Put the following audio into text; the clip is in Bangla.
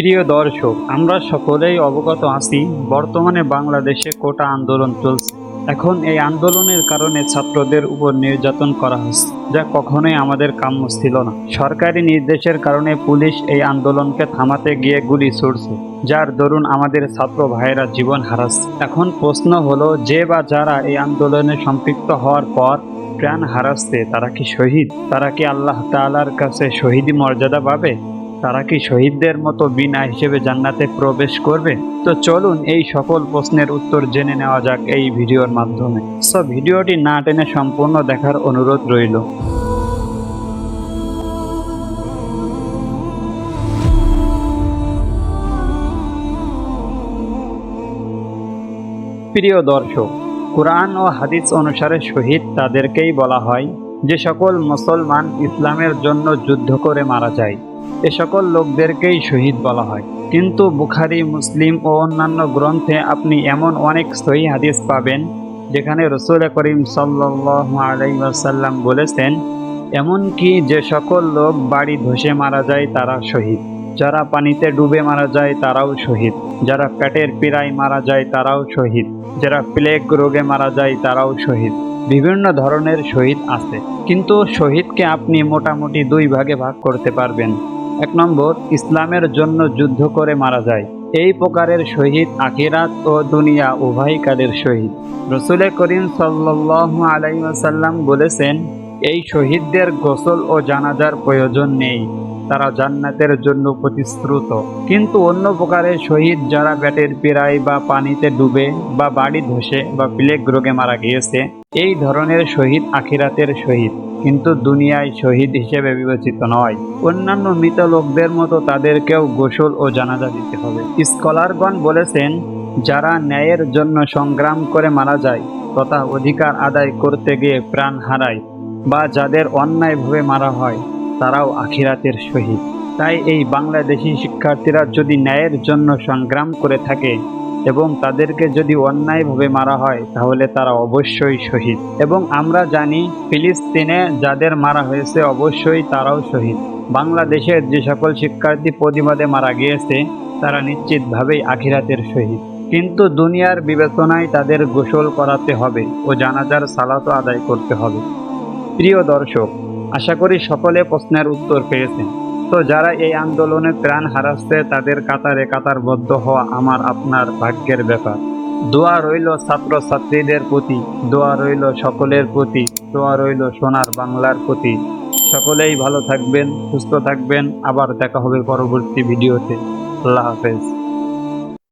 প্রিয় দর্শক, আমরা সকলেই অবগত আছি, বর্তমানে বাংলাদেশে কোটা আন্দোলন চলছে। এখন এই আন্দোলনের কারণে ছাত্রদের উপর নির্যাতন করা হচ্ছে, যা কখনোই আমাদের কাম্য ছিল না। সরকারি নির্দেশের কারণে পুলিশ এই আন্দোলনকে থামাতে গিয়ে গুলি ছুড়ছে, যার দরুন আমাদের ছাত্র ভাইয়েরা জীবন হারাচ্ছে। এখন প্রশ্ন হলো, যে বা যারা এই আন্দোলনে সম্পৃক্ত হওয়ার পর প্রাণ হারাচ্ছে, তারা কি শহীদ? তারা কি আল্লাহ তাআলার কাছে শহীদি মর্যাদা পাবে? তারা কি শহীদদের মতো বিনা হিসেবে জান্নাতে প্রবেশ করবে? তো চলুন এই সকল প্রশ্নের উত্তর জেনে নেওয়া যাক এই ভিডিওর মাধ্যমে। সো ভিডিওটি না টেনে সম্পূর্ণ দেখার অনুরোধ রইল। প্রিয় দর্শক, কোরআন ও হাদিস অনুসারে শহীদ তাদেরকেই বলা হয় যে সকল মুসলমান ইসলামের জন্য যুদ্ধ করে মারা যায়। এ সকল লোকদেরকেই শহীদ বলা হয়। কিন্তু বুখারি, মুসলিম ও অন্যান্য গ্রন্থে আপনি এমন অনেক সহি হাদিস পাবেন, যেখানে রসুল করিম সাল্লাহ আলাইসাল্লাম বলেছেন, এমনকি যে সকল লোক বাড়ি ধসে মারা যায়, তারা শহীদ। যারা পানিতে ডুবে মারা যায়, তারাও শহীদ। যারা পেটের পীড়ায় মারা যায়, তারাও শহীদ। যারা প্লেগ রোগে মারা যায়, তারাও শহীদ। বিভিন্ন ধরনের শহীদ আছে। কিন্তু শহীদকে আপনি মোটামুটি দুই ভাগে ভাগ করতে পারবেন। এক নম্বর, ইসলামের জন্য যুদ্ধ করে মারা যায়। এই প্রকারের শহীদ আখিরাত ও দুনিয়া উভয় কালের শহীদ। রসুল করিম সাল্লাহ আলাইসাল্লাম বলেছেন, এই শহীদদের গোসল ও জানাজার প্রয়োজন নেই। তারা জান্নাতের জন্য প্রতিশ্রুত। কিন্তু অন্য প্রকারের শহীদ যারা ব্যাটের পীড়ায় বা পানিতে ডুবে বা বাড়ি ধসে বা প্লেগ রোগে মারা গিয়েছে, এই ধরনের শহীদ আখিরাতের শহীদ। কিন্তু দুনিয়ায় শহীদ হিসেবে বিবেচিত নয়। অন্যান্য মৃত লোকদের মতো তাদেরকেও গোসল ও জানাজা দিতে হবে। স্কলারগণ বলেছেন, যারা ন্যায়ের জন্য সংগ্রাম করে মারা যায়, তথা অধিকার আদায় করতে গিয়ে প্রাণ হারায়, বা যাদের অন্যায়ভাবে মারা হয়, তারাও আখিরাতের শহীদ। তাই এই বাংলাদেশি শিক্ষার্থীরা যদি ন্যায়ের জন্য সংগ্রাম করে থাকে এবং তাদেরকে যদি অন্যায়ভাবে মারা হয়, তাহলে তারা অবশ্যই শহীদ। এবং আমরা জানি, ফিলিস্তিনে যাদের মারা হয়েছে, অবশ্যই তারাও শহীদ। বাংলাদেশের যে সকল শিক্ষার্থী প্রতিবাদে মারা গিয়েছে, তারা নিশ্চিতভাবেই আখিরাতের শহীদ। কিন্তু দুনিয়ার বিবেচনায় তাদের গোসল করাতে হবে ও জানাজার সালাতও আদায় করতে হবে। প্রিয় দর্শক, আশা করি সকলে প্রশ্নের উত্তর পেয়েছেন। তো যারা এই আন্দোলনে প্রাণ হারাচ্ছে, তাদের কাতারে কাতারবদ্ধ হওয়া আমার আপনার ভাগ্যের ব্যাপার। দোয়া রইল ছাত্র ছাত্রীদের প্রতি, দোয়া রইল সকলের প্রতি, দোয়া রইল সোনার বাংলার প্রতি। সকলেই ভালো থাকবেন, সুস্থ থাকবেন, আবার দেখা হবে পরবর্তী ভিডিওতে। আল্লাহ হাফেজ।